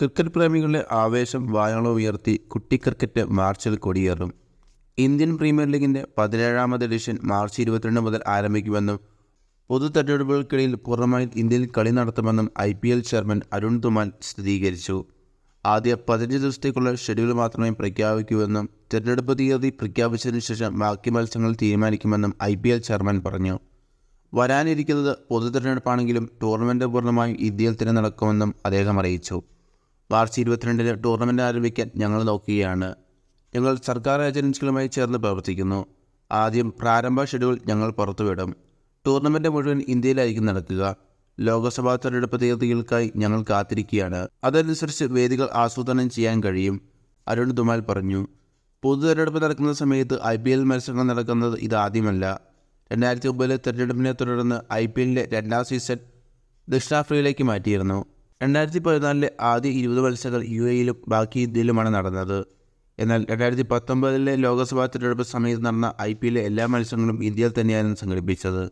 Cricket പ്രേമികളുടെ ആവേശം വാനോളം ഉയർത്തി കുട്ടി ക്രിക്കറ്റ് മാർച്ചിൽ കൊടിയേറും. ഇന്ത്യൻ പ്രീമിയർ ലീഗിന്റെ പതിനേഴാമത് എഡിഷൻ മാർച്ച് ഇരുപത്തിരണ്ട് മുതൽ ആരംഭിക്കുമെന്നും പൊതു തെരഞ്ഞെടുപ്പുകൾക്കിടയിൽ പൂർണമായി ഇന്ത്യയിൽ കളി നടത്തുമെന്നും I P L chairman Arun Dhumal സ്ഥിരീകരിച്ചു. ആദ്യ പതിനഞ്ച് ദിവസത്തേക്കുള്ള ഷെഡ്യൂൾ മാത്രമേ പ്രഖ്യാപിക്കൂവെന്നും തിരഞ്ഞെടുപ്പ് തീയതി പ്രഖ്യാപിച്ചതിനു ശേഷം ബാക്കി മത്സരങ്ങൾ തീരുമാനിക്കുമെന്നും ഐ പി എൽ ചെയർമാൻ പറഞ്ഞു. വരാനിരിക്കുന്നത് പൊതു തെരഞ്ഞെടുപ്പാണെങ്കിലും ടൂർണമെന്റ് പൂർണമായും ഇന്ത്യയിൽ തന്നെ നടക്കുമെന്നും അദ്ദേഹം അറിയിച്ചു. മാർച്ച് ഇരുപത്തിരണ്ടിന് ടൂർണമെന്റ് ആരംഭിക്കാൻ ഞങ്ങൾ നോക്കുകയാണ്. ഞങ്ങൾ സർക്കാർ ഏജൻസികളുമായി ചേർന്ന് പ്രവർത്തിക്കുന്നു. ആദ്യം പ്രാരംഭ ഷെഡ്യൂൾ ഞങ്ങൾ പുറത്തുവിടും. ടൂർണമെന്റ് മുഴുവൻ ഇന്ത്യയിലായിരിക്കും നടക്കുക. ലോക്സഭാ തെരഞ്ഞെടുപ്പ് തീയതികൾക്കായി ഞങ്ങൾ കാത്തിരിക്കുകയാണ്. അതനുസരിച്ച് വേദികൾ ആസൂത്രണം ചെയ്യാൻ കഴിയും അരുൺ ദുമാൽ പറഞ്ഞു. പൊതു തെരഞ്ഞെടുപ്പ് നടക്കുന്ന സമയത്ത് ഐ പി എൽ മത്സരങ്ങൾ നടക്കുന്നത് ഇതാദ്യമല്ല രണ്ടായിരത്തി ഒമ്പതിലെ തെരഞ്ഞെടുപ്പിനെ തുടർന്ന് ഐ പി എല്ലിന്റെ രണ്ടാം സീസൺ ദക്ഷിണാഫ്രിക്കയിലേക്ക് മാറ്റിയിരുന്നു. രണ്ടായിരത്തി പതിനാലിലെ ആദ്യ ഇരുപത് മത്സരങ്ങൾ യു എയിലും ബാക്കി ഇന്ത്യയിലുമാണ് നടന്നത്. എന്നാൽ രണ്ടായിരത്തി പത്തൊമ്പതിലെ ലോക്സഭാ തിരഞ്ഞെടുപ്പ് സമയത്ത് നടന്ന ഐ പി എല്ലിലെ എല്ലാ മത്സരങ്ങളും ഇന്ത്യയിൽ തന്നെയായിരുന്നു സംഘടിപ്പിച്ചത്.